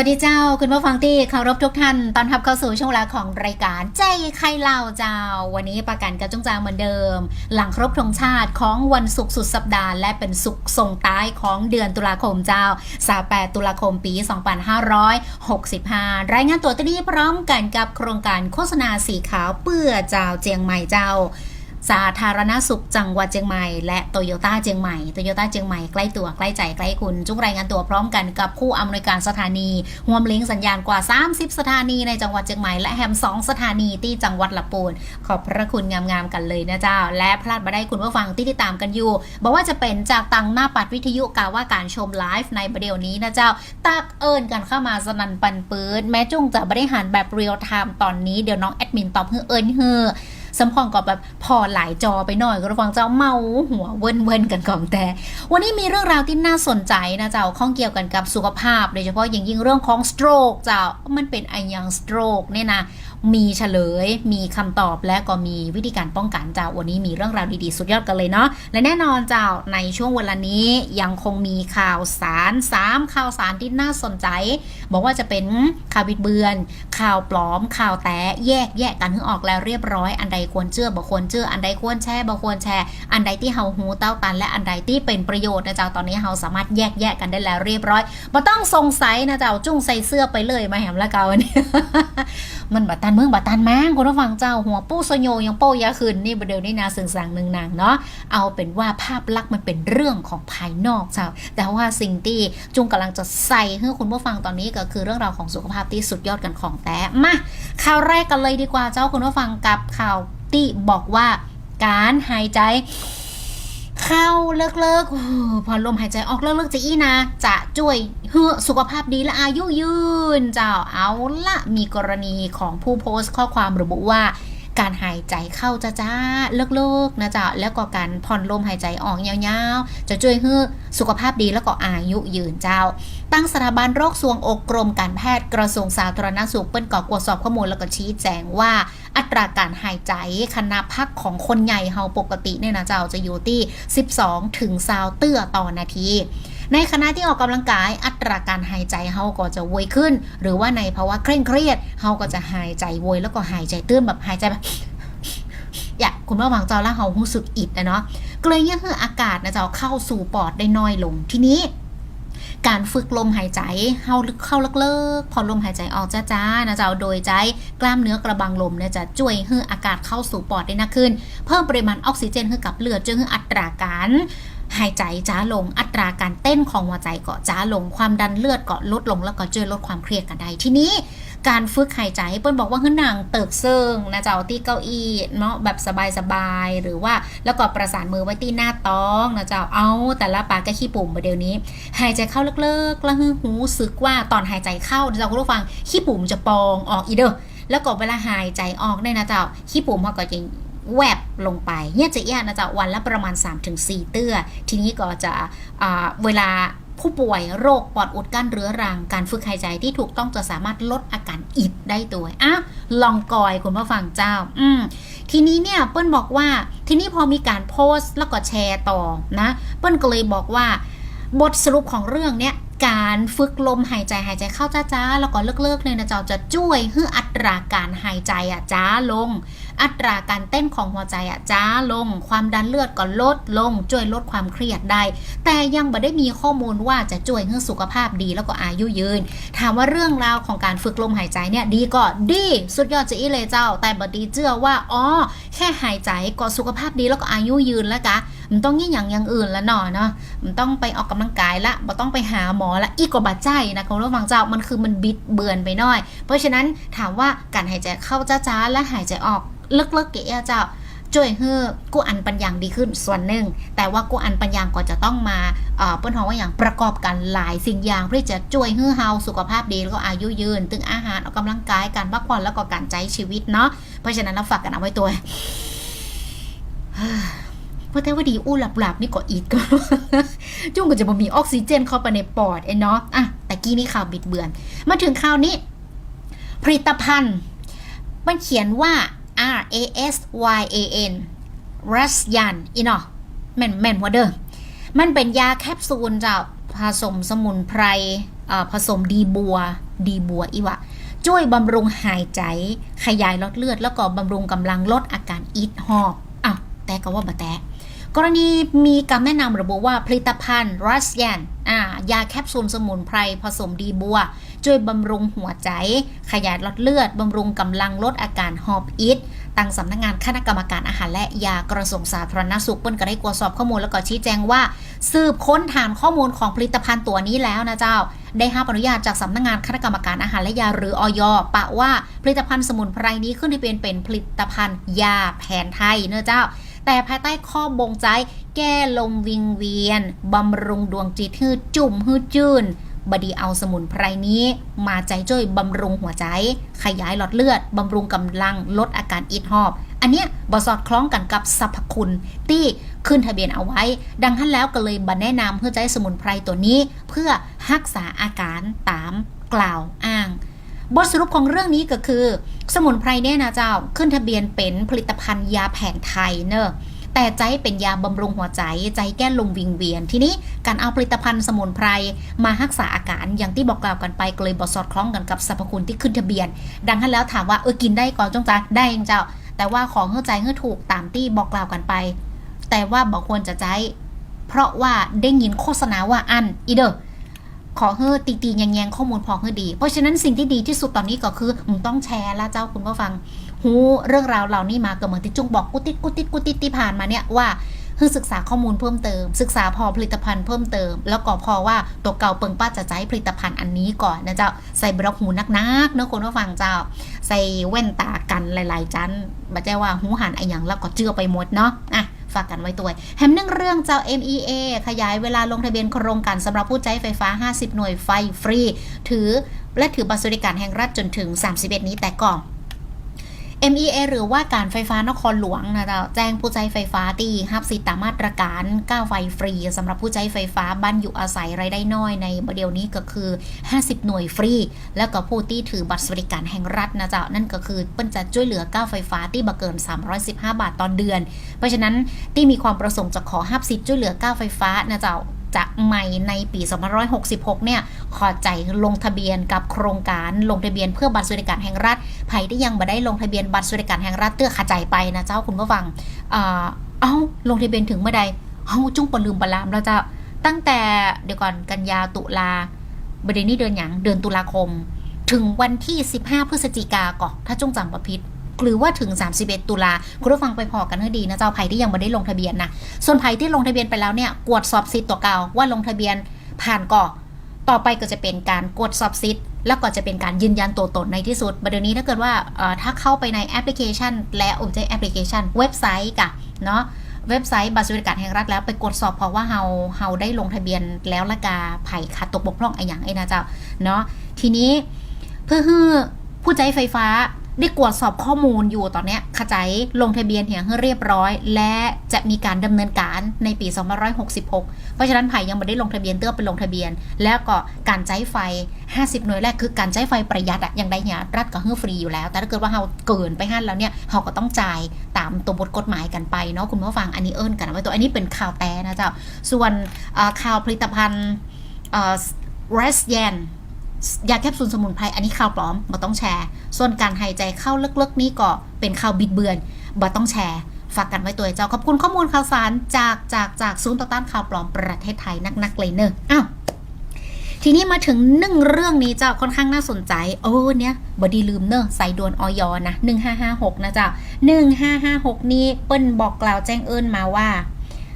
สวัสดีเจ้าคุณผู้ฟังที่เคารพทุกท่านตอนทับเข้าสู่ช่วงเวลาของรายการใจใครเล่าเจ้า วันนี้ประกันกับจงจางเหมือนเดิม หลังครบธงชาติของวันศุกร์สุดสัปดาห์ และเป็นศุกร์ส่งท้ายของเดือนตุลาคมเจ้า28ตุลาคมปี 2565 รายงานตัวตัวนี้พร้อมกันกับโครงการโฆษณาสีขาวเปื้อเจ้าเจียงใหม่เจ้า สาธารณสุขจังหวัดเชียงใหม่และโตโยต้าเชียงใหม่โตโยต้าเชียงใหม่ใกล้ตัวใกล้ใจใกล้คุณ จุกรายงานตัวพร้อมกันกับผู้อำนวยการสถานีห่วมลิงสัญญาณกว่า 30 สถานีในจังหวัดเชียงใหม่และแฮม 2 สถานีที่จังหวัดลำปูนขอบพระคุณงามๆกันเลยนะเจ้า และพลาดมาได้คุณผู้ฟังที่ติดตามกันอยู่บอกว่าจะเป็นจากตังหน้าปัดวิทยุกาว่าการชมไลฟ์ในประเดี๋ยวนี้นะเจ้าตักเอิญกันเข้ามาสนันปันปืนแม้จุงจะบริหารแบบเรียลไทม์ตอนนี้เดี๋ยวน้องแอดมินตอบเฮือเอิญเฮือ สำพองกับแบบพอหลายจอไปหน่อยก็ระวังเจ้าเมาหัวเวินเวินกันก่อนแต่ วันนี้มีเรื่องราวที่น่าสนใจนะเจ้าข้องเกี่ยวกันกับสุขภาพโดยเฉพาะอย่างยิ่งเรื่องของสโตรกเจ้ามันเป็นไอยังสโตรกเนี่ยนะ มีเฉลย มีคำตอบและก็มีวิธีการป้องกันเจ้าวันนี้มีเรื่องราวดีๆ สุดยอดกันเลยเนาะและแน่นอนเจ้าในช่วงเวลานี้ยังคงมีข่าวสารสามข่าวสารที่น่าสนใจ บอกว่าจะเป็นข่าวบิดเบือน ข่าวปลอม ข่าวแตะแยกแยกกันให้ออกแล้วเรียบร้อย อันใดควรเชื่อบ่ควรเชื่ออันใดควรแชร์บ่ควรแชร์อันใดที่เฮาหูเต้าตัน และอันใดที่เป็นประโยชน์นะเจ้าตอนนี้เฮาสามารถแยกแยกกันได้แล้วเรียบร้อยบ่ต้องสงสัยนะเจ้าจุ้งใส่เสื้อไปเลยมาแหมละเกาอันนี้ มันบัตันเมืองบัตันแมงคุณผู้ฟังเจ้าหัวปู้สโยยังโป้ยาคืนนี่ประเดี๋ยวนี้นาสึงสางหนึ่งนางเนาะเอาเป็นว่าภาพลักษณ์มันเป็นเรื่องของภายนอกเจ้าแต่ว่าสิ่งที่จุงกำลังจะใส่ให้คุณผู้ฟังตอนนี้ก็คือเรื่องราวของสุขภาพที่สุดยอดกันของแต่มาข่าวแรกกันเลยดีกว่าเจ้าคุณผู้ฟังกับข่าวที่บอกว่าการหายใจ เข้าเลิกๆโอ้พอลมหายใจออกเลิกๆจะอี้นะ จะช่วยเพื่อสุขภาพดีและอายุยืน เจ้าเอาละมีกรณีของผู้โพสต์ข้อความระบุว่า การหายใจเข้าจ้าจ้าๆเลิกๆนะจ๊ะแล้วก็การผ่อนลมหายใจออกยาวๆ จะช่วยให้สุขภาพดีแล้วก็อายุยืนเจ้า ตั้งสถาบันโรคสวงอกกรมการแพทย์กระทรวงสาธารณสุขเปิ้นก่อกวดสอบข้อมูลแล้วก็ชี้แจงว่า อัตราการหายใจคณะพักของคนใหญ่เฮาปกติเนี่ยนะเจ้าจะอยู่ที่ 12 ถึง20เตื้อต่อนาที ในขณะที่ออกกำลังกายอัตราการหายใจเฮาก็จะไวยขึ้น หรือว่าในภาวะเคร่งเครียดเฮาก็จะหายใจไวยแล้วก็หายใจตื้นแบบหายใจแบบอยากคุณว่าวังเจ้าแล้วเฮารู้สึกอิดนะเนาะก็เลยยังให้อากาศนะเจ้าเข้าสู่ปอดได้น้อยลงทีนี้ การฝึกลมหายใจเข้าลึกเข้าเลิกๆพอลมหายใจออกจ้าๆนะเจ้าโดยใจกล้ามเนื้อกระบังลมเนี่ยจะช่วยให้อากาศเข้าสู่ปอดได้นักขึ้น เพิ่มปริมาณออกซิเจนให้กับเลือดจึงให้อัตราการหายใจจ้าลงอัตราการเต้นของหัวใจก็จ้าลงความดันเลือดก็ลดลงแล้วก็ช่วยลดความเครียดกันได้ทีนี้ การฝึกหายใจเปิ้ลบอกว่าขึ้นนางเติกเซิงนะเจ้าที่เก้าอี้เนาะแบบสบายๆหรือว่าแล้วก็ประสานมือไว้ที่หน้าท้องนะเจ้าเอาแต่ละปากก็ขี้ปุ่มมาเดี๋ยวนี้ หายใจเข้าเลิกๆแล้วให้หูสึกว่าตอนหายใจเข้านะเจ้าคุณผู้ฟังขี้ปุ่มจะปองออกอีเด้อแล้วก็เวลาหายใจออกเนี่ยนะเจ้าขี้ปุ่มเขาก็จะแวบลงไปเนี่ยจะแย่นะเจ้าวันละประมาณ 3-4 เตื้อ ทีนี้ก็จะเวลา ผู้ป่วยโรคปอดอุดกั้นเรื้อรัง การฝึกหายใจที่ถูกต้องจะสามารถลดอาการอิดได้ตัวอะลองกอยคุณผู้ฟังเจ้า อืมทีนี้เนี่ยเปิ้ลบอกว่าทีนี้พอมีการโพสต์แล้วก็แชร์ต่อนะ เปิ้ลก็เลยบอกว่า บทสรุปของเรื่องเนี้ยการฝึกลมหายใจหายใจเข้าจ้าๆแล้วก็เลิกๆเลยนะเจ้าจะช่วยให้อัตราการหายใจอะจ้าลง อัตราการเต้นของหัวใจอะจ้าลง ความดันเลือดก็ลดลงช่วยลดความเครียดได้ แต่ยังไม่ได้มีข้อมูลว่าจะช่วยให้สุขภาพดีแล้วก็อายุยืน ถามว่าเรื่องราวของการฝึกลมหายใจเนี่ยดีก็ดีสุดยอดจะอีเลยเจ้า แต่บดีเชื่อว่าอ๋อแค่หายใจก็สุขภาพดีแล้วก็อายุยืนแล้วกะ มันต้องยิ่อย่างอย่างอื่นละหน่อยเนาะมันต้องไปออกกำลังกายละมันต้องไปหาหมอละอีกกว่าบาดใจนะคุณผู้ฟังเจ้ามันคือมันบิดเบือนไปหน่อย เพราะฉะนั้นถามว่าการหายใจเข้าจ้าๆและหายใจออกเลึกๆเกะเจ้าช่วยให้กู้อันปัญญางดีขึ้นส่วนหนึ่ง แต่ว่ากู้อันปัญญางก็จะต้องมาเอ่อเปิ้นฮองว่าอย่างประกอบกันหลายสิ่งอย่างเพื่อจะช่วยให้เฮาสุขภาพดีแล้วก็อายุยืน ตึงอาหารออกกำลังกายการพักผ่อนแล้วก็การใช้ชีวิตเนาะเพราะฉะนั้นเราฝากกันเอาไว้ตัว เพราะแต่ว่าดีอู้หลับๆนี่ก็อีดก็จุ้งก็จะบ่มีออกซิเจนเข้าไปในปอดไอ้เนาะอะแต่กี้นี่ข่าวบิดเบือน มาถึงข่าวนี้ ผลิตภัณฑ์ มันเขียนว่า R A S Y A N รัสยันอีเนาะแม่นแม่นหัวเด้อมันเป็นยาแคปซูลจ้าผสมสมุนไพรผสมดีบัว ดีบัวอีวะช่วยบำรุงหายใจ ขยายหลอดเลือด แล้วก็บำรุงกำลังลดอาการอีทหอบอ้าวแต่ก็ว่าบะแตะ กรณีมีการแนะนำระบุว่าผลิตภัณฑ์รัสยนยาแคปซูลสมุนไพรผสมดีบัว ช่วยบำรุงหัวใจ ขยายหลอดเลือด บำรุงกำลังลดอาการหอบอิดตั้งสำนักงานคณะกรรมการอาหารและยากระทรวงสาธารณสุขเปิ้นก็ได้ตรวจสอบข้อมูลแล้วก็ชี้แจงว่า สืบค้นฐานข้อมูลของผลิตภัณฑ์ตัวนี้แล้วนะเจ้า ได้รับอนุญาตจากสำนักงานคณะกรรมการอาหารและยาหรืออยปะว่าผลิตภัณฑ์สมุนไพรนี้ขึ้นทะเบียนเป็นผลิตภัณฑ์ยาแผนไทยเนอะเจ้า แต่ภายใต้ข้อบ่งใจ แก้ลมวิงเวียน บำรุงดวงจิตฮืดจุ่มฮืดจืนบดีเอาสมุนไพรนี้ มาใจช่วยบำรุงหัวใจ ขยายหลอดเลือด บำรุงกำลังลดอาการอิดหอบ อันเนี้ยบสอดคล้องกันกับสรรพคุณที่ขึ้นทะเบียนเอาไว้ ดังนั้นแล้วก็เลยบันแนะนำเพื่อใจสมุนไพรตัวนี้ เพื่อรักษาอาการตามกล่าวอ้าง บทสรุปของเรื่องนี้ก็คือ สมุนไพรเนี่ยนะเจ้าขึ้นทะเบียนเป็นผลิตภัณฑ์ยาแผนไทยเนอะแต่ใจเป็นยาบำรุงหัวใจ ใจแก้ลมวิงเวียน ทีนี้การเอาผลิตภัณฑ์สมุนไพรมารักษาอาการอย่างที่บอกกล่าวกันไปก็เลยบอสอดคล้องกันกับสรรพคุณที่ขึ้นทะเบียน ดังนั้นแล้วถามว่าเออกินได้ก่อนจงจ้าได้เองเจ้า แต่ว่าของเข้าใจให้ถูกตามที่บอกกล่าวกันไป แต่ว่าบอกควรจะใจ เพราะว่าได้ยินโฆษณาว่าอันอีเดอ ขอเฮ้อตีตีแยงๆข้อมูลพอเฮ้อดี เพราะฉะนั้นสิ่งที่ดีที่สุดตอนนี้ก็คือมึงต้องแชร์ละเจ้าคุณผู้ฟัง หูเรื่องราวเหล่านี้มาก็เหมือนที่จุงบอกกุติดกุติดกุติดที่ผ่านมาเนี่ยว่าคือศึกษาข้อมูลเพิ่มเติม ศึกษาพอผลิตภัณฑ์เพิ่มเติม แล้วก็พอว่าตัวเก่าเปิงป้าจะใช้ผลิตภัณฑ์อันนี้ก่อนนะเจ้าใส่บล็อกหูนักๆเนอะคุณผู้ฟังเจ้า ใส่แว่นตากันหลายๆจันบัจใจว่าหูหันไอหยังแล้วก็เจือไปหมดเนาะอะ ฝากกันไว้ตัวแฮมนึ่งเรื่องเจ้า MEA ขยายเวลาลงทะเบียนโครงการสำหรับผู้ใช้ไฟฟ้า 50 หน่วยไฟฟรี ถือและถือบัตรสวัสดิการแห่งรัฐจนถึง 31 นี้แต่ก่อน MEA หรือว่าการไฟฟ้านครหลวงนะจ้าแจ้งผู้ใช้ไฟฟ้าตีฮับสิทธิตามมาตรการก้าวไฟฟรีสำหรับผู้ใช้ไฟฟ้าบ้านอยู่อาศัยรายได้น้อยในประเดี๋ยวนี้ก็คือ 50 หน่วยฟรี แล้วก็ผู้ที่ถือบัตรสวัสดิการแห่งรัฐนะจ้านั่นก็คือเปิ้นจะช่วยเหลือก้าวไฟฟ้าที่บ่เกิน 315 บาทต่อเดือน เพราะฉะนั้นที่มีความประสงค์จะขอฮับสิทธิ์ช่วยเหลือก้าวไฟฟ้านะจ้าจะใหม่ในปี2566 เนี่ย ขอใจลงทะเบียนกับโครงการลงทะเบียนเพื่อบัตรสวัสดิการแห่งรัฐ ใครที่ยังม่ได้ลงทะเบียนบัตรสวัสดิการแห่งรัฐเตื้อขาใจไปนะเจ้าคุณผู้ฟังเอ้าลงทะเบียนถึงเมื่อใดเอ้าจุ้งปลืมปลามแล้วเจ้าตั้งแต่เดี๋ยวก่อนกันยาตุลาบเดยวนี้เดือนหยังเดือนตุลาคม ถึงวันที่ 15 พฤศจิกาก่อนถ้าจุ้งจำประพิษหรือว่าถึง 31 ตุลาคุณผู้ฟังไปพอกันให้ดีนะเจ้าไผ่ที่ยังไม่ได้ลงทะเบียนนะส่วนไผ่ที่ลงทะเบียนไปแล้วเนี่ยกวดสอบสิทธิ์ตัวเก่าว่าลงทะเบียนผ่านก่อต่อไปก็จะเป็นการกดสอบสิทธิ์ แล้วก็จะเป็นการยืนยันตัวตนในที่สุดประเดี๋ยวนี้ถ้าเกิดว่าถ้าเข้าไปในแอปพลิเคชัน และโอ้ใจแอปพลิเคชันเว็บไซต์กะเนาะเว็บไซต์บัตรสวัสดิการแห่งรัฐแล้วไปกดสอบเพราะว่าเฮาเฮาได้ลงทะเบียนแล้วละกาไผ่ขาดตกบกพร่องไอ้อย่างไอ้นะเจ้าเนาะทีนี้เพื่อให้ผู้ใช้ไฟฟ้า ได้กวดสอบข้อมูลอยู่ตอนนี้ขจายลงทะเบียนเหียงให้เรียบร้อย และจะมีการดำเนินการในปี 2566 เพราะฉะนั้นไผ่ยังไม่ได้ลงทะเบียนเตื้อไปลงทะเบียน แล้วก็การใช้ไฟ 50 หน่วยแรกคือการใช้ไฟประหยัดอะอย่างใดเนี่ยรัฐก็ให้ฟรีอยู่แล้ว แต่ถ้าเกิดว่าเราเกินไปหันแล้วเนี่ยเราก็ต้องจ่ายตามตัวบทกฎหมายกันไปเนาะคุณผู้ฟังอันนี้เอิ้นกันเอาไว้ตัวอันนี้เป็นข่าวแต่นะเจ้าส่วนข่าวผลิตภัณฑ์เอ่อเรสแยน ยาแคปซูลสมุนไพรอันนี้ข่าวปลอมมาต้องแชร์ ส่วนการหายใจเข้าเลึกๆนี้ก็เป็นข่าวบิดเบือนบ่ต้องแชร์ฝากกันไว้ตัวเจ้าขอบคุณข้อมูลข่าวสารจากจากจากศูนย์ต่อต้านข่าวปลอมประเทศไทยนักๆเลยเนอะอ้าวทีนี้มาถึงหนึ่งเรื่องนี้เจ้าค่อนข้างน่าสนใจ โอ้เนี่ยบดีลืมเนอะใส่ด่วนออยอนะ1556นะเจ้า1556นี้เปิ้นบอกกล่าวแจ้งเอิญมาว่า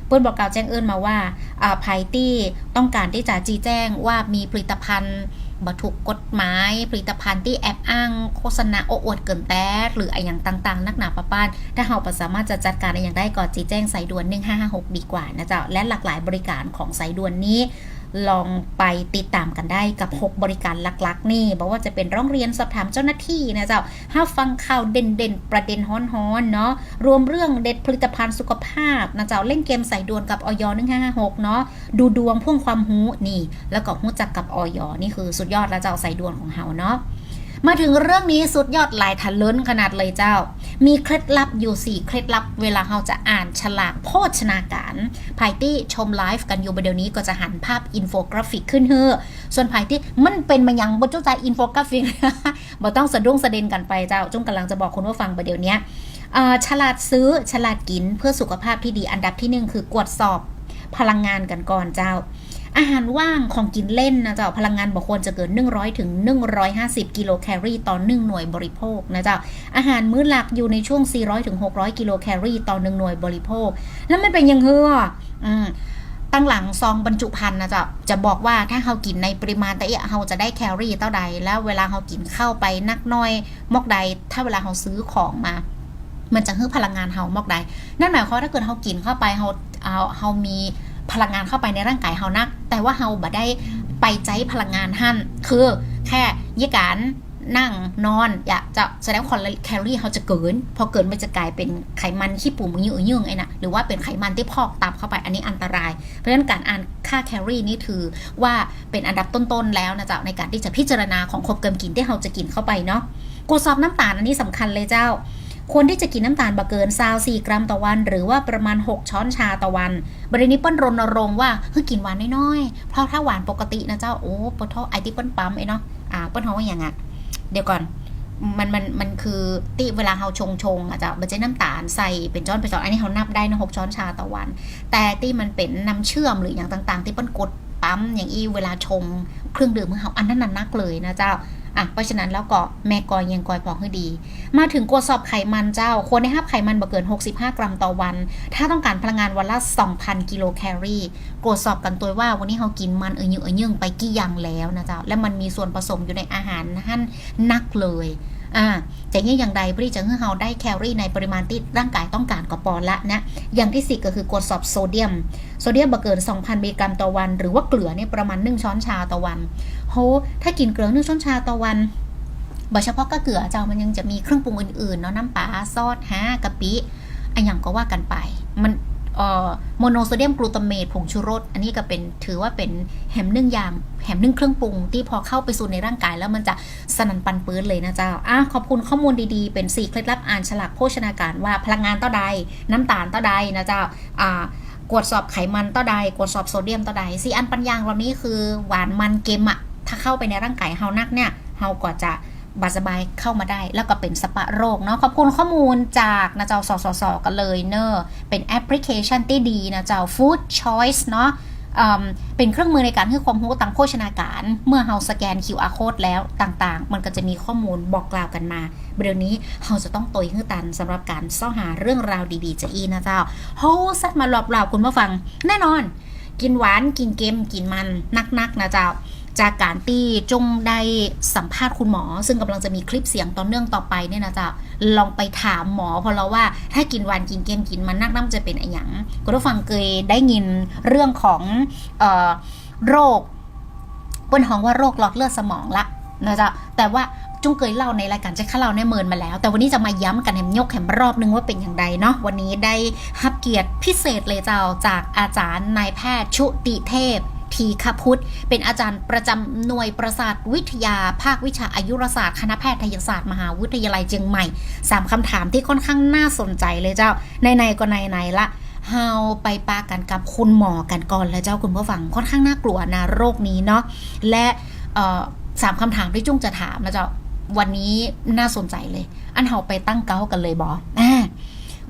เปิ้นบอกกล่าวแจ้งเอิญมาว่าอ่าไพตี้ต้องการที่จะจีแจ้งว่ามีผลิตภัณฑ์ บัถูกกฎหมายผลิตภัณฑ์ที่แอบอ้าง โฆษณาโอ้อวดเกินแต้หรืออะไรอย่างต่างๆ นักหนาประป้านถ้าเราสามารถจะจัดการอะไรอย่างได้ก็จีแจ้งสายด่วน 1556 ดีกว่านะเจ้าและหลากหลายบริการของสายด่วนนี้ ลองไปติดตามกันได้กับ 6 บริการหลักๆ นี่บอกว่าจะเป็นร้องเรียนสอบถามเจ้าหน้าที่นะเจ้าห้าฟังข่าวเด่นๆ ประเด็นฮ้อนๆเนาะรวมเรื่องเด็ดผลิตภัณฑ์สุขภาพนะเจ้าเล่นเกมใส่ดวนกับออย1556 เนาะดูดวงพ่วงความหูนี่ แล้วก็หู้จักกับออยนี่คือสุดยอดแล้วเจ้าใส่ดวนของเฮาเนาะ มาถึงเรื่องนี้สุดยอดหลายทันล้นขนาดเลยเจ้า มีเคล็ดลับอยู่ 4 เคล็ดลับ เวลาเราจะอ่านฉลากโภชนาการภายที่ชมไลฟ์กันอยู่ประเดี๋ยวนี้ก็จะหันภาพอินโฟกราฟิกขึ้นเฮ้อส่วนภายที่มันเป็นมายังบนเจ้าใจอินโฟกราฟิกบ่ต้องสะดุ้งสะเด็นกันไปเจ้าจุ้งกำลังจะบอกคุณผู้ฟังประเดี๋ยวนี้ฉลาดซื้อฉลาดกินเพื่อสุขภาพที่ดีอันดับที่หนึ่งคือกวดสอบพลังงานกันก่อนเจ้า อาหารว่างของกินเล่นนะเจ้าพลังงานบอกควรจะเกิน 100ถึง150 กิโลแคลอรี่ต่อ1หน่วยบริโภคนะเจ้าอาหารมื้อหลักอยู่ในช่วง 400ถึง600 กิโลแคลอรี่ต่อ1หน่วยบริโภค แล้วมันเป็นยังเฮืออืมตั้งหลังซองบรรจุภัณฑ์นะจ้าจะบอกว่าถ้าเรากินในปริมาณแต่เอะเราจะได้แคลอรี่เท่าใด แล้วเวลาเรากินเข้าไปนักน้อยมอกใด ถ้าเวลาเราซื้อของมา มันจะให้พลังงานเรามอกใด นั่นหมายความว่าถ้าเกิดเรากินเข้าไปเราเอาเรามี พลังงานเข้าไปในร่างกายเรานัก แต่ว่าเราบ่ได้ไปใจพลังงานหั่นคือแค่ยี่การนั่งนอนอยากจะแสดงว่าแคลอรี่เขาจะเกิน พอเกินมันจะกลายเป็นไขมันขี้ปุ่มยืดยืงไอ้นะหรือว่าเป็นไขมันที่พอกตับเข้าไปอันนี้อันตราย เพราะฉะนั้นการอ่านค่าแคลอรี่นี่ถือว่าเป็นอันดับต้นๆแล้วนะเจ้าในการที่จะพิจารณาของครบเกินกินที่เราจะกินเข้าไปเนาะกดสอบน้ำตาลอันนี้สำคัญเลยเจ้า ควรที่จะกินน้ำตาลบะเกินซาว4กรัมต่อวัน หรือว่าประมาณ 6 ช้อนชาต่อวันบรินี้เปิ้ลรณรงค์ว่าเฮ้ยกินหวานน้อยๆ เพราะถ้าหวานปกตินะเจ้า โอ้ปะทอไอที่เปิ้ลปั๊มไอ้เนาะอ่าเปิ้ลเขาว่าอย่างไงเดี๋ยวก่อนมันมันมันคือที่เวลาเราชงชงอะจะมันจะน้ำตาลใส่เป็นช้อนเป็นช้อนอันนี้เขานับได้นะหกช้อนชาต่อวัน แต่ที่มันเป็นน้ำเชื่อมหรืออย่างต่าง ๆ ที่เปิ้ลกดปั๊มอย่างอีเวลาชงเครื่องดื่มของเขาอันนั้นนักเลยนะเจ้า อะเพราะฉะนั้นแล้วก็แม่กอยยังกอยพอให้ดี มาถึงกวดสอบไขมันเจ้า ควรได้ห้าบไขมันบ่เกิน 65 กรัมต่อวัน ถ้าต้องการพลังงานวันละ 2,000 กิโลแคลอรี่กวดสอบกันตัวว่าวันนี้เรากินมันเออยึงเออยงไปกี่อย่างแล้วนะเจ้า และมันมีส่วนผสมอยู่ในอาหารหั่นนักเลย อ่าแต่เนี่ยอย่างใดเพื่อที่จะให้เราได้แคลอรี่ในปริมาณที่ร่างกายต้องการก็ปอนละนะ อย่างที่สี่ก็คือกวดสอบโซเดียม โซเดียมบ่เกิน 2,000มิลลิกรัมต่อวัน หรือว่าเกลือเนี่ยประมาณ 1 ช้อนชาต่อวัน โห ถ้ากินเกลือ1ช้อนชาต่อวันบ่เฉพาะก็เกลือเจ้ามันยังจะมีเครื่องปรุงอื่นๆเนาะน้ำปลาซอสฮะกะปิอันอย่างก็ว่ากันไป มัน โมโนโซเดียมกลูตาเมตผงชูรส อันนี้ก็เป็นถือว่าเป็นแหมนึ่งยางแหมนึ่งเครื่องปรุง ที่พอเข้าไปสู่ในร่างกายแล้วมันจะสนันปันปื้นเลยนะเจ้าอะขอบคุณข้อมูลดีๆ เป็น 4 เคล็ดลับอ่านฉลากโภชนาการว่าพลังงานต่อใด น้ำตาลต่อใดนะเจ้าอ่ากวดสอบไขมันต่อใดกวดสอบโซเดียมต่อใดสี่อันปัญญางเหล่านี้คือหวานมันเกมอะถ้าเข้าไปในร่างกายเฮานักเนี่ยเฮาก็จะ บาสบายเข้ามาได้ แล้วก็เป็นสปะโรคเนาะขอบคุณข้อมูลจากนะเจ้าสสสกันเลยเนอะเป็นแอปพลิเคชันที่ดีนะเจ้า Food Choice เนาะเป็นเครื่องมือในการให้ความรู้ต่างโภชนาการ เมื่อเราสแกน QR code แล้วต่างๆ มันก็จะมีข้อมูลบอกกล่าวกันมาเดี๋ยวนี้เราจะต้องตยให้ตันสำหรับการซ่อหาเรื่องราวดีๆจะอีนะเจ้าโฮซัดมาหลอบเหล่าคุณผู้ฟัง แน่นอน กินหวานกินเกมกินมันนักๆนะเจ้า จากการที่จงได้สัมภาษณ์คุณหมอ ซึ่งกำลังจะมีคลิปเสียงต่อเนื่องต่อไปเนี่ยนะจ๊ะลองไปถามหมอเพราะเราว่าถ้ากินวันกินเกมกินมันนักน้ำจะเป็นอะไรอย่างคุณผู้ฟังเคยได้ยินเรื่องของออโรคบนห้องว่าโรคหลอดเลือดสมองละนะจ๊ะแต่ว่าจุงเคยเล่าในรายการเจ๊ข้าเราในเมินมาแล้ว แต่วันนี้จะมาย้ำกันแหมยกแหมรอบนึงว่าเป็นอย่างไรเนาะวันนี้ได้รับเกียรติพิเศษเลยเจ้าจากอาจารย์นายแพทย์ชุติเทพ ทีคพุทธ เป็นอาจารย์ประจำหน่วยประสาทวิทยา ภาควิชาอายุรศาสตร์ คณะแพทยศาสตร์ มหาวิทยาลัยเชียงใหม่สามคำถามที่ค่อนข้างน่าสนใจเลยเจ้า ในๆก็ในๆละเฮาไปปากันกับคุณหมอกันก่อนแล้วเจ้าคุณผู้ฟังค่อนข้างน่ากลัวนะโรคนี้เนาะและสามคำถามที่จุ้งจะถามนะเจ้าวันนี้น่าสนใจเลย อันเฮาไปตั้งเก้ากันเลยบอ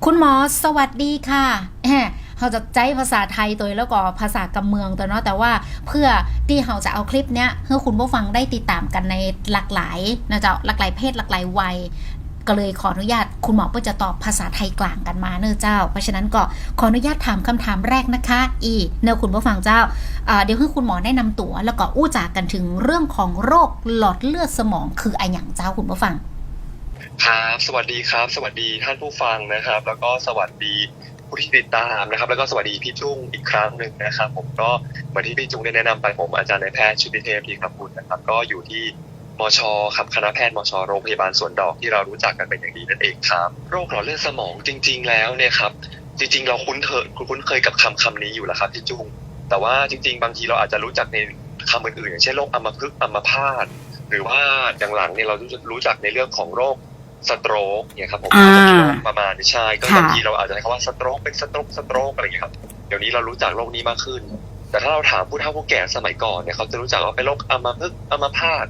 คุณหมอสวัสดีค่ะ เราจะใจภาษาไทยตัวแล้วก็ภาษากำเมืองตัวเนาะแต่ว่าเพื่อที่เราจะเอาคลิปเนี้ยให้คุณผู้ฟังได้ติดตามกันในหลากหลายนะเจ๊ะหลากหลายเพศหลากหลายวัยก็เลยขออนุญาตคุณหมอเพื่อจะตอบภาษาไทยกลางกันมาเนอะเจ้า เพราะฉะนั้นก็ขออนุญาตถามคำถามแรกนะคะ อีเนอะคุณผู้ฟังเจ้าเดี๋ยวให้คุณหมอแนะนำตัว แล้วก็อู้จากกันถึงเรื่องของโรคหลอดเลือดสมองคืออะไรอย่างเจ้าคุณผู้ฟัง ครับ สวัสดีครับ สวัสดีท่านผู้ฟังนะครับ แล้วก็สวัสดี ผู้ที่ติดตามนะครับ แล้วก็สวัสดีพี่จุ้งอีกครั้งหนึ่งนะครับ ผมก็เหมือนที่พี่จุ้งได้แนะนำไปผมอาจารย์นายแพทย์ชุติเทพทีครับคุณนะครับ ก็อยู่ที่มชครับคณะแพทย์มช โรงพยาบาลสวนดอกที่เรารู้จักกันเป็นอย่างดีนั่นเองครับ โรคหลอดเลือดสมองจริง ๆ แล้วเนี่ยครับจริง ๆ เราคุ้นเคยคุ้นเคยกับคำคำนี้อยู่แล้วครับพี่จุ้งแต่ว่าจริง ๆ บางทีเราอาจจะรู้จักในคำอื่นๆอย่างเช่นโรคอัมพฤกษ์อัมพาตหรือว่าอย่างหลังเนี่ยเรารู้จักในเรื่องของโรค สโตรกเนี่ยครับผมอ่าจะมีโรคประมาณนี้ใช่ก็ค่ะบางทีเราอาจจะใช้คำว่าสโตรกเป็นสโตรกสโตรกอะไรอย่างเงี้ยครับเดี๋ยวนี้เรารู้จักโรคนี้มากขึ้น แต่ถ้าเราถามผู้เฒ่าผู้แก่สมัยก่อนเนี่ยเขาจะรู้จักว่าเป็นโรคอัมพฤกษ์อัมพาต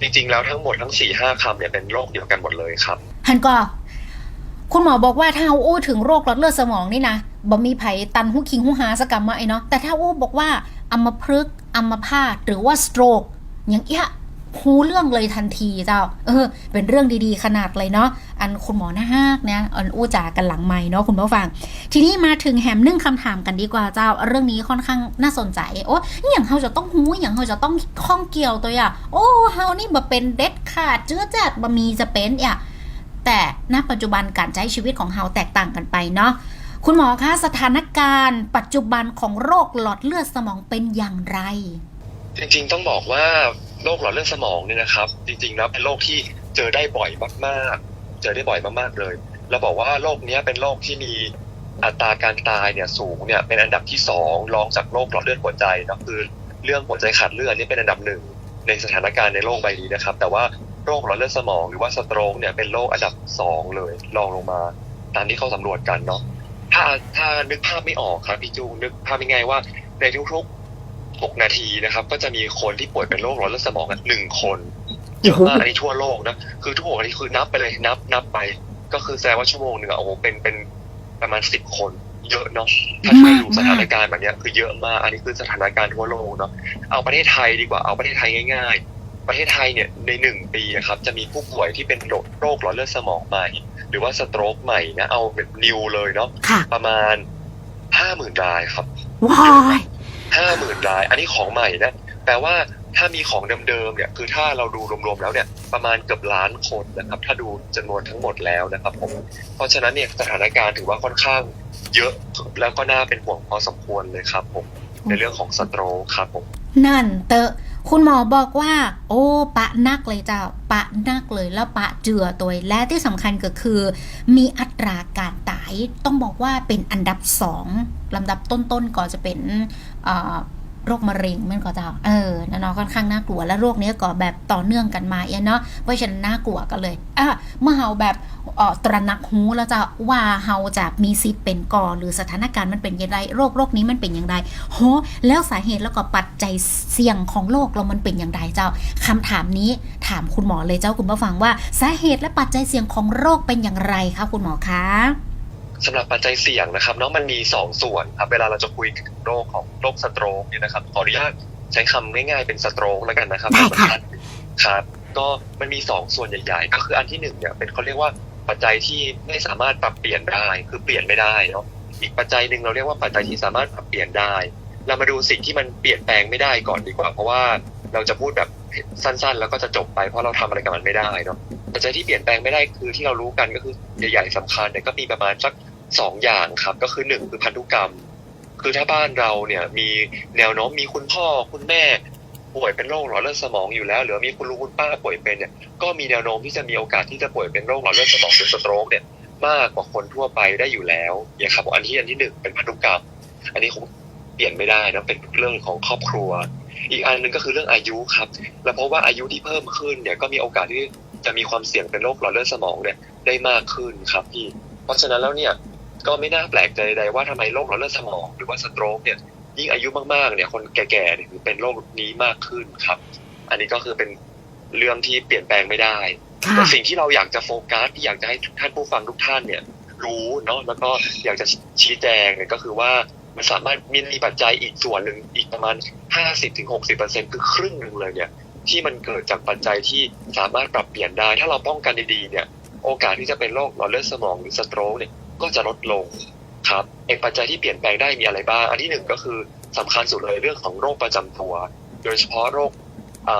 จริงๆ แล้วทั้งหมดทั้งสี่ห้าคำเนี่ยเป็นโรคเดียวกันหมดเลยครับฮันก็คุณหมอบอกว่าถ้าเอาอู้ถึงโรคหลอดเลือดสมองนี่นะบ่มีไผตันหูคิงหูหาสกรรมมาไอ้เนาะแต่ถ้าอู้บอกว่าอัมพฤกษ์อัมพาตหรือว่าสโตรกอย่างเอี้ย หูเรื่องเลยทันทีเจ้า เออ เป็นเรื่องดีๆ ขนาดเลยเนาะ อันคุณหมอหน้าฮากเนี่ยอันอู้จากันหลังไม่เนาะคุณผู้ฟัง ทีนี้มาถึงแหมนึ่งคำถามกันดีกว่าเจ้า เรื่องนี้ค่อนข้างน่าสนใจ โอ้อย่างเขาจะต้องหูอย่างเขาจะต้องข้องเกี่ยวตัวอะ โอ้เฮานี่บ่เป็นเด็ดขาดเจื้อจัดบ่มีจะเป็นอะ แต่ณปัจจุบันการใช้ชีวิตของเฮาแตกต่างกันไปเนาะคุณหมอคะสถานการณ์ ปัจจุบันของโรคหลอดเลือดสมองเป็นอย่างไร จริงๆต้องบอกว่า โรคหลอดเลือดสมองเนี่ยนะครับ จริงๆแล้วเป็นโรคที่เจอได้บ่อยมากๆ เจอได้บ่อยมากๆเลยเราบอกว่าโรคเนี้ยเป็นโรคที่มีอัตราการตายเนี่ยสูงเนี่ยเป็นอันดับที่สองรองจากโรคหลอดเลือดหัวใจนะคือเรื่องหัวใจขาดเลือดนี่เป็นอันดับหนึ่งในสถานการณ์ในโลกใบนี้นะครับ แต่ว่าโรคหลอดเลือดสมองหรือว่าสโตรกเนี่ยเป็นโรคอันดับสองเลยรองลงมา ตามที่เขาสำรวจกันเนาะถ้าถ้านึกภาพไม่ออกครับพี่จูนึกภาพง่ายว่าในทุกๆ 6 นาทีนะครับ ก็จะมีคนที่ป่วยเป็นโรคหลอดเลือดสมองกันหนึ่งคนเยอะมากอันนี้ทั่วโลกนะคือทุกหกนาทีคือนับไปเลยนับนับไป ก็คือแสดงว่าชั่วโมงหนึ่งอะโอ้โหเป็นเป็นประมาณสิบคน เยอะเนาะถ้าใครดูสถานการณ์แบบเนี้ยคือเยอะมากอันนี้คือสถานการณ์ทั่วโลกเนาะเอาประเทศไทยดีกว่าเอาประเทศไทยง่าย ๆ ประเทศไทยเนี่ยในหนึ่งปีอะครับ จะมีผู้ป่วยที่เป็นโรคโรคหลอดเลือดสมองใหม่ หรือว่าสโตรกใหม่นะเอาแบบนิวเลยเนาะค่ะประมาณห้าหมื่นรายครับว้าย ห้าหมื่นราย อันนี้ของใหม่นะแปลว่าถ้ามีของเดิมๆเนี่ยคือถ้าเราดูรวมๆแล้วเนี่ยประมาณเกือบล้านคนนะครับ ถ้าดูจำนวนทั้งหมดแล้วนะครับผมเพราะฉะนั้นเนี่ยสถานการณ์ถือว่าค่อนข้างเยอะแล้วก็น่าเป็นห่วงพอสมควรเลยครับผมในเรื่องของสโตรกครับผมนั่นเตอะคุณหมอบอกว่า โอ้ปะนักเลยเจ้า ปะนักเลยแล้วปะเจือตัวและที่สำคัญก็คือ มีอัตราการต ต้องบอกว่าเป็นอันดับสองลำดับต้นๆก็จะเป็นโรคมะเร็งมันก็เจ้าเออนะเนาะค่อนข้างน่ากลัวและโรคนี้ก็แบบต่อเนื่องกันมาเนาะเพราะฉะนั้นน่ากลัวกันเลยอะเมื่อเฮาแบบตระหนักหูแล้วจะว่าเฮาจะมีสิทธิ์เป็นก่อหรือสถานการณ์มันเป็นอย่างไรโรคโรคนี้มันเป็นอย่างไรโหแล้วสาเหตุแล้วก็ปัจจัยเสี่ยงของโรคเรามันเป็นอย่างไรเจ้าคำถามนี้ถามคุณหมอเลยเจ้าคุณผู้ฟังว่าสาเหตุและปัจจัยเสี่ยงของโรคเป็นอย่างไรคะคุณหมอคะ สำหรับปัจจัยเสี่ยงนะครับเนาะมันมีสองส่วนครับเวลาเราจะคุยถึงโรคของโรคสโตรกเนี่ยนะครับขออนุญาตใช้คำง่ายๆเป็นสโตรกแล้วกันนะครับได้ค่ะครับก็มันมีสองส่วนใหญ่ ๆ ก็คืออันที่หนึ่งเนี่ยเป็นเขาเรียกว่าปัจจัยที่ไม่สามารถปรับเปลี่ยนได้คือเปลี่ยนไม่ได้เนาะอีกปัจจัยหนึ่งเราเรียกว่าปัจจัยที่สามารถปรับเปลี่ยนได้ เรามาดูสิ่งที่มันเปลี่ยนแปลงไม่ได้ก่อนดีกว่า เพราะว่าเราจะพูดแบบสั้นๆ แล้วก็จะจบไปเพราะเราทำอะไรกับมันไม่ได้เนาะปัจจัยที่เปลี่ยนแปลงไม่ได้คือที่เรารู้กันก็คือใหญ่ๆสำคัญเนี่ยก็มีประมาณสัก สองอย่างครับก็คือหนึ่งคือพันธุกรรม คือถ้าบ้านเราเนี่ยมีแนวโน้มมีคุณพ่อคุณแม่ป่วยเป็นโรคหลอดเลือดสมองอยู่แล้วหรือมีคุณลุงคุณป้าป่วยเป็นเนี่ยก็มีแนวโน้มที่จะมีโอกาสที่จะป่วยเป็นโรคหลอดเลือดสมองหรือสโตรกเนี่ยมากกว่าคนทั่วไปได้อยู่แล้วเนี่ยครับอันที่อันที่หนึ่งเป็นพันธุกรรม อันนี้คงเปลี่ยนไม่ได้นะเป็นเรื่องของครอบครัว อีกอันหนึ่งก็คือเรื่องอายุครับ แล้วเพราะว่าอายุที่เพิ่มขึ้นเนี่ยก็มีโอกาสที่จะมีความเสี่ยงเป็นโรคหลอดเลือดสมองเนี่ยได้มากขึ้นครับพี่ เพราะฉะนั้นแล้วเนี่ย ก็ไม่น่าแปลกใจใดๆว่าทำไมโรคหลอดเลือดสมองหรือว่าสโตรกเนี่ยยิ่งอายุมากๆเนี่ยคนแก่ๆเนี่ยคือเป็นโรคนี้มากขึ้นครับ อันนี้ก็คือเป็นเรื่องที่เปลี่ยนแปลงไม่ได้ค่ะแต่สิ่งที่เราอยากจะโฟกัสที่อยากจะให้ท่านผู้ฟังทุกท่านเนี่ย รู้เนาะแล้วก็อยากจะชี้แจงเนี่ยก็คือว่ามันสามารถมีมีปัจจัยอีกส่วนหนึ่งอีกประมาณ 50-60%คือครึ่งหนึ่งเลยเนี่ย ที่มันเกิดจากปัจจัยที่สามารถปรับเปลี่ยนได้ ถ้าเราป้องกันดีๆเนี่ย โอกาสที่จะเป็นโรคหลอดเลือดสมองหรือสโตรกเนี่ย ก็จะลดลงครับเอกปัจจัยที่เปลี่ยนแปลงได้มีอะไรบ้าง อันที่หนึ่งก็คือสำคัญสุดเลยเรื่องของโรคประจำตัว โดยเฉพาะโรค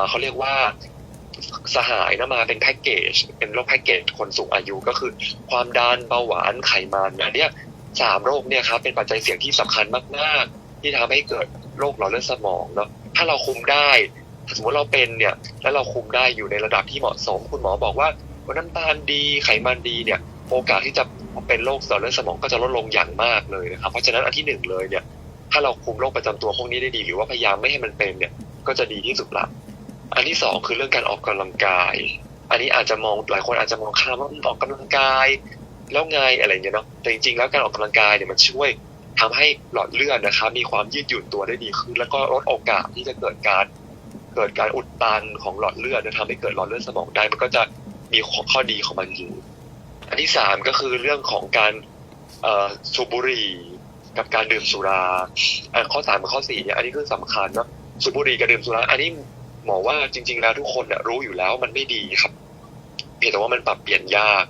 เขาเรียกว่าสหายนะมาเป็นแพ็กเกจเป็นโรคแพ็กเกจคนสูงอายุก็คือ ความดันเบาหวานไขมันอันเนี้ยสามโรคเนี่ยครับเป็นปัจจัยเสี่ยงที่สำคัญมากๆ ที่ทำให้เกิดโรคหลอดเลือดสมองเนาะถ้าเราคุมได้ถ้าสมมติเราเป็นเนี่ยแล้วเราคุมได้อยู่ในระดับที่เหมาะสม คุณหมอบอกว่าน้ำตาลดีไขมันดีเนี่ยโอกาสที่จะ เป็นโรคหลอดเลือดสมองก็จะลดลงอย่างมากเลยนะครับ เพราะฉะนั้นอันที่หนึ่งเลยเนี่ยถ้าเราคุมโรคประจำตัวพวกนี้ได้ดีหรือว่าพยายามไม่ให้มันเป็นเนี่ยก็จะดีที่สุดละอันที่สองคือเรื่องการออกกำลังกาย อันนี้อาจจะมองหลายคนอาจจะมองข้ามว่าออกกำลังกาย แล้วไงอะไรเงี้ยเนาะแต่จริงๆแล้วการออกกำลังกายเนี่ยมันช่วยทำให้หลอดเลือดนะครับมีความยืดหยุ่นตัวได้ดีขึ้น แล้วก็ลดโอกาสที่จะเกิดการเกิดการอุดตันของหลอดเลือดนะทำให้เกิดหลอดเลือดสมองได้ มันก็จะมีข้อดีของมันอยู่ อันที่สามก็คือเรื่องของการสูบบุหรี่กับการดื่มสุราข้อสามกับข้อสี่เนี่ยอันนี้คือสำคัญเนาะสูบบุหรี่กับดื่มสุรา อันนี้หมอว่าจริง ๆ แล้วทุกคนรู้อยู่แล้วมันไม่ดีครับเพียงแต่ว่ามันปรับเปลี่ยนยาก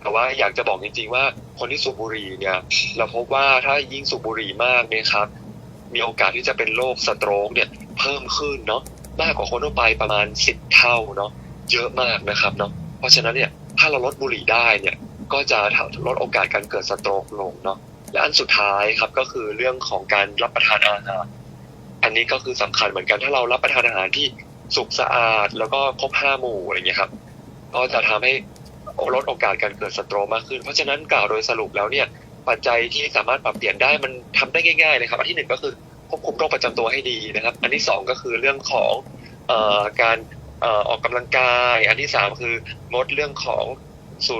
แต่ว่าอยากจะบอกจริง ๆ ว่าคนที่สูบบุหรี่เนี่ย เราพบว่าถ้ายิ่งสูบบุหรี่มากเนี่ยครับ มีโอกาสที่จะเป็นโรคสโตรกเนี่ย เพิ่มขึ้นเนาะมากกว่าคนทั่วไปประมาณสิบเท่าเนาะเยอะมากนะครับเนาะเพราะฉะนั้นเนี่ยถ้าเราลดบุหรี่ได้เนี่ย ก็จะลดโอกาสการเกิดสโตรกลงเนาะและอันสุดท้ายครับก็คือเรื่องของการรับประทานอาหาร อันนี้ก็คือสำคัญเหมือนกันถ้าเรารับประทานอาหารที่สุกสะอาดแล้วก็ครบห้าหมู่อะไรเงี้ยครับ ก็จะทำให้ลดโอกาสการเกิดสโตรกมากขึ้น เพราะฉะนั้นกล่าวโดยสรุปแล้วเนี่ยปัจจัยที่สามารถปรับเปลี่ยนได้มันทำได้ง่ายๆเลยครับ อันที่หนึ่งก็คือควบคุมโรคประจำตัวให้ดีนะครับ อันที่สองก็คือเรื่องของอการออออกกำลังกาย อันที่สามคืองดเรื่องของ สู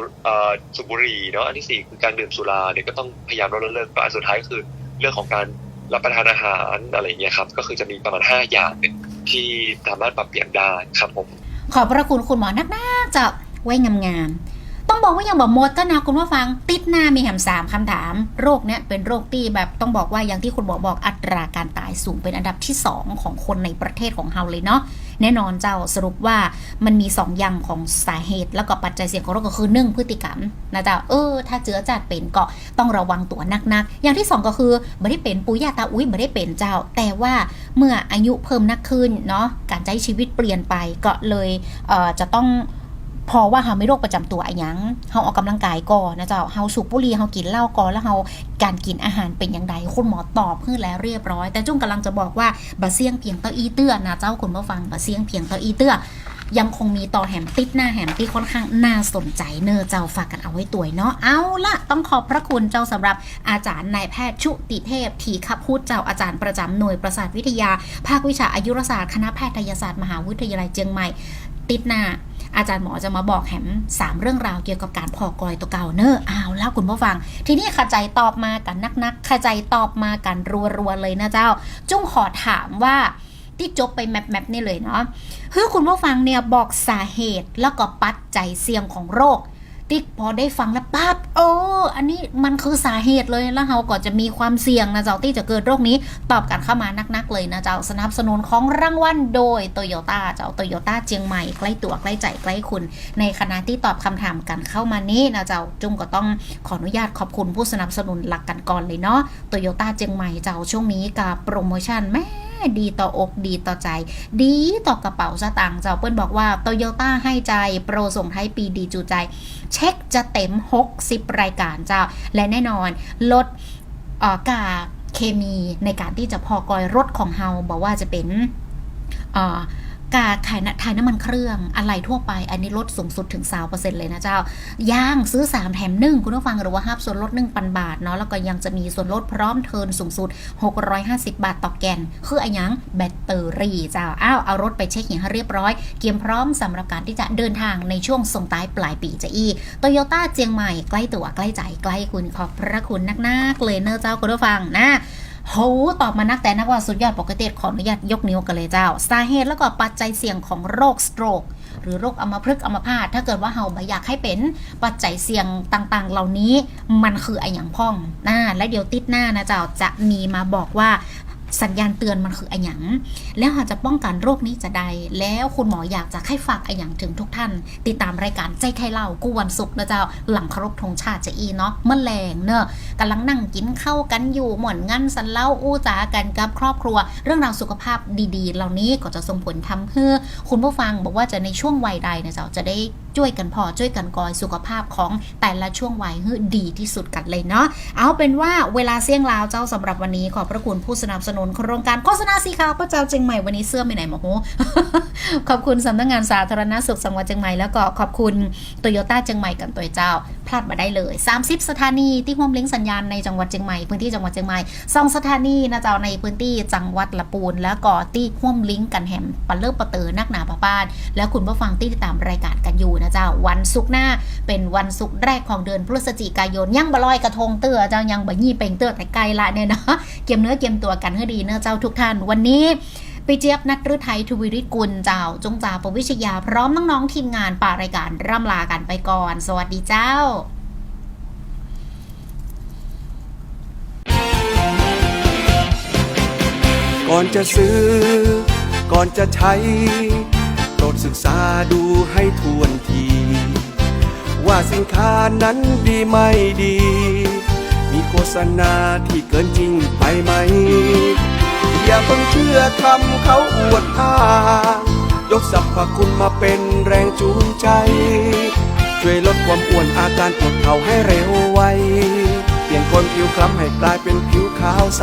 สบุรีเนาะอันที่สี่คือการดื่มสุราเนี่ยก็ต้องพยายามลดเลิกอันสุดท้ายก็คือเรื่องของการรับประทานอาหารอะไรอย่างเงี้ยครับ ก็คือจะมีประมาณห้าอย่างที่สามารถปรับเปลี่ยนได้ครับผมขอบพระคุณคุณหมอนักๆจะไว้งามๆต้องบอกว่ายังบอกหมดก็นะคุณผู้ฟังติดหน้ามีแหมสามคำถาม โรคเนี้ยเป็นโรคที่แบบต้องบอกว่าอย่างที่คุณหมอบอกอัตราการตายสูงเป็นอันดับที่2ของคนในประเทศของเฮาเลยเนาะ แน่นอนเจ้าสรุปว่ามันมี2อย่างของสาเหตุ แล้วก็ปัจจัยเสี่ยงของโรคก็คือหนึ่งพฤติกรรมนะเจ้าเออ ถ้าเจือจัดเป็นก็ต้องระวังตัวนักๆ อย่างที่ 2 ก็คือไม่ได้เป็นปุยยาตาอุ้ยไม่ได้เป็นเจ้า แต่ว่าเมื่ออายุเพิ่มนักขึ้นเนาะการใช้ชีวิตเปลี่ยนไปก็เลยเออจะต้อง พอว่าเฮาไม่โรคประจำตัวอะหยังเฮาออกกำลังกายก่อนนะเจ้าเฮาสูบบุหรี่เฮากินเหล้าก่อนแล้วเฮาการกินอาหารเป็นอย่างไรคุณหมอตอบเพื่อแล้วเรียบร้อย แต่จุ้งกำลังจะบอกว่าบะเสี่ยงเพียงเต้าอีเตื้อนะเจ้าคุณผู้ฟังบะเสี่ยงเพียงเต้าอีเตื้อยังคงมีต่อแหมติดหน้าแหมที่ค่อนข้างน่าสนใจเนอเจ้าฝากกันเอาไว้ตัวเนาะเอาละต้องขอบพระคุณเจ้าสำหรับอาจารย์นายแพทย์ชุติเทพทีขับพูดเจ้าอาจารย์ประจำหน่วยประสาทวิทยา ภาควิชาอายุรศาสตร์คณะแพทยศาสตร์มหาวิทยาลัยเชียงใหม่ ติดหน้า อาจารย์หมอจะมาบอกแหมสามเรื่องราวเกี่ยวกับการพอกอยตัวเก่าเนอะอ้าวแล้วคุณผู้ฟัง ทีนี้ขจายตอบมากันนักๆขจายตอบมากันรัวๆเลยนะเจ้า จุ้งขอถามว่าที่จบไปแมปๆนี่เลยเนาะคือคุณผู้ฟังเนี่ยบอกสาเหตุแล้วก็ปัจจัยเสี่ยงของโรค ติ๊กพอได้ฟังแล้วปั๊บโอ้อันนี้มันคือสาเหตุเลยแล้วเราก็จะมีความเสี่ยงนะเจ้าที่จะเกิดโรคนี้ ตอบกันเข้ามานักๆเลยนะเจ้าสนับสนุนของรางวัลโดยโตโยต้าเจ้าโตโยต้าเจียงใหม่ใกล้ตัวใกล้ใจใกล้คุณ ในขณะที่ตอบคำถามกันเข้ามานี้นะเจ้าจุงก็ต้องขออนุญาตขอบคุณผู้สนับสนุนหลักกันก่อนเลยเนาะโตโยต้าเจียงใหม่เจ้าช่วงนี้กับโปรโมชั่นแม่ ดีต่ออกดีต่อใจ ดีต่อกระเป๋าสตางค์เจ้าเปิ้ลบอกว่าโตโยต้าให้ใจ โปรส่งท้ายปีดีจูใจ เช็คจะเต็ม 60 รายการเจ้า และแน่นอนลดกาเคมีในการที่จะพอกอยรถของเฮาบอกว่าจะเป็นอ่อ กาขายนะขายน้ำมันเครื่องอะไรทั่วไป อันนี้ลดสูงสุดถึง 3%เลยนะเจ้า ย่างซื้อ 3 แถม1คุณผู้ฟังหรือว่าฮับส่วนลด1ปันบาทเนาะแล้วก็ยังจะมีส่วนลดพร้อมเทินสูงสุด 650 บาทต่อแกน คืออะหยังแบตเตอรี่เจ้าอ้าวเอารถไปเช็คอย่งให้เรียบร้อย เกียมพร้อมสำหรับการที่จะเดินทางในช่วงส่งท้ายปลายปีจะอีโตโยต้าเจียงใหม่ใกล้ตัวใกล้ใจใกล้คุณขอบพระคุณนักๆเลยเนอะเจ้าคุณผู้ฟังนะ โหตอบมานักแต่นักว่าสุดยอดปกติขออนุญาตยกนิ้วกันเลยเจ้า สาเหตุแล้วก็ปัจจัยเสี่ยงของโรคสโตรกหรือโรคอัมพฤกษ์อัมพาตถ้าเกิดว่าเฮาบ่อยากให้เป็นปัจจัยเสี่ยงต่างๆ เหล่านี้มันคือไออย่างพ่องนะและเดี๋ยวติดหน้านะเจ้าจะมีมาบอกว่า สัญญาณเตือนมันคือไอหยังแล้วเราจะป้องกันโรคนี้จะใด แล้วคุณหมออยากจะให้ฝากไอหยังถึงทุกท่าน ติดตามรายการใจไทยเล่ากู้วันศุกร์นะเจ้าหลังเคารพธงชาติจะอีเนาะแมลงเนอะกำลังนั่งกินข้าวกันอยู่หมอนงั้นสันเล่าอู้จ๋ากันกับครอบครัว เรื่องราวสุขภาพดี ๆ เหล่านี้ก็จะส่งผลทำให้คุณผู้ฟังบอกว่าจะในช่วงวัยใดนะเจ้าจะได้ ช่วยกันพอช่วยกันกอยสุขภาพของแต่ละช่วงวัยให้ดีที่สุดกันเลยเนาะเอาเป็นว่าเวลาเสี่ยงลาวเจ้าสำหรับวันนี้ขอบพระคุณผู้สนับสนุนโครงการโฆษณาสีขาวพระเจ้าเจียงใหม่วันนี้เสื้อไปไหนมาโหขอบคุณสำนักงานสาธารณสุขจังหวัดเชียงใหม่แล้วก็ขอบคุณโตโยต้าเชียงใหม่กันตัวเจ้าพลาดมาได้เลย 30 สถานีที่ห่วมลิงก์สัญญาณในจังหวัดเชียงใหม่พื้นที่จังหวัดเชียงใหม่สองสถานีนะเจ้าในพื้นที่จังหวัดละปูน แล้วก็ที่ห่วมลิงก์กันแหมปันเลิกปะเตอนักหนาปะป้านแล้วคุณผู้ฟังที่ติดตามรายการกันอยู่นะเจ้าวันศุกร์หน้า เป็นวันศุกร์แรกของเดือนพฤศจิกายนยังบลอยกระทงเตื้อเจ้ายังบะยี่เป่งเตื้อแต่ไกลละเนี่ยนะเกียมเนื้อเกียมตัวกันให้ดีเนอะเจ้าทุกท่านวันนี้ ปีเจี๊ยบนัทฤทัยทวีริกุลเจ้า จงจ่าปวิชยาพร้อมน้องๆทีมงานป่ารายการร่ำลากันไปก่อน สวัสดีเจ้าก่อนจะซื้อ ก่อนจะใช้ โปรดศึกษาดูให้ทวนที ว่าสินค้านั้นดีไม่ดี มีโฆษณาที่เกินจริงไปไหม อย่าเพิ่งเชื่อคำเขาอวดอ้างยกสรรพคุณมาเป็นแรงจูงใจ ช่วยลดความอ้วนอาการปวดเข่าให้เร็วไว เปลี่ยนคนผิวคล้ำให้กลายเป็นผิวขาวใส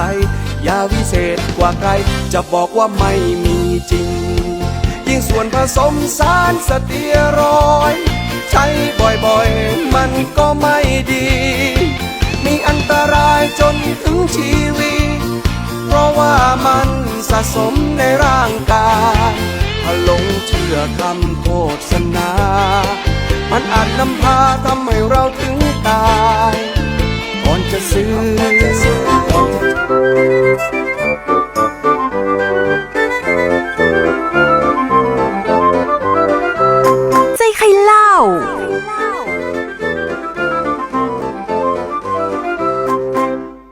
ยาวิเศษกว่าใคร จะบอกว่าไม่มีจริง ยิ่งส่วนผสมสารสเตียรอยใช้บ่อยๆ มันก็ไม่ดี มีอันตรายจนถึงชีวิต เพราะว่ามันสะสมในร่างกายถ้หลงเชื่อคำโฆษณา มันอาจนำพาทำให้เราถึงตาย ก่อนจะซื้อ